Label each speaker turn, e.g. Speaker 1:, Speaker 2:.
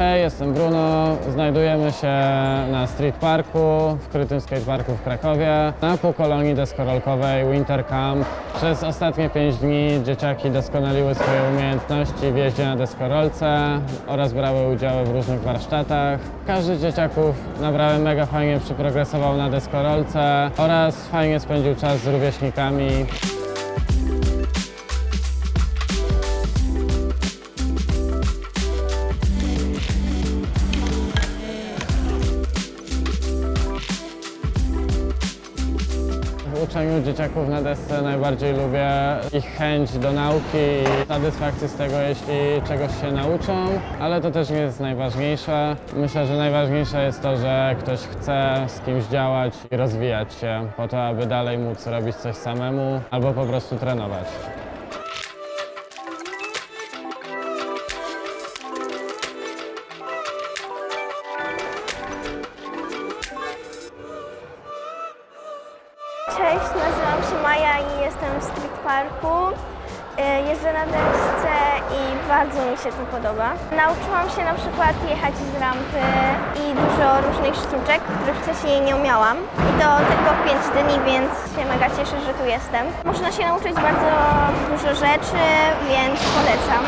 Speaker 1: Hej, jestem Bruno. Znajdujemy się na Street Parku, w krytym skateparku w Krakowie, na półkolonii deskorolkowej Winter Camp. Przez ostatnie 5 dni dzieciaki doskonaliły swoje umiejętności w jeździe na deskorolce oraz brały udział w różnych warsztatach. Każdy z dzieciaków naprawdę mega fajnie przyprogresował na deskorolce oraz fajnie spędził czas z rówieśnikami. Uczeniu dzieciaków na desce najbardziej lubię ich chęć do nauki i satysfakcję z tego, jeśli czegoś się nauczą, ale to też nie jest najważniejsze. Myślę, że najważniejsze jest to, że ktoś chce z kimś działać i rozwijać się po to, aby dalej móc robić coś samemu albo po prostu trenować.
Speaker 2: Cześć, nazywam się Maja i jestem w Street Parku. Y, Jeżdżę na desce i bardzo mi się to podoba. Nauczyłam się na przykład jechać z rampy i dużo różnych sztuczek, których wcześniej nie umiałam. I to tylko w 5 dni, więc się mega cieszę, że tu jestem. Można się nauczyć bardzo dużo rzeczy, więc polecam.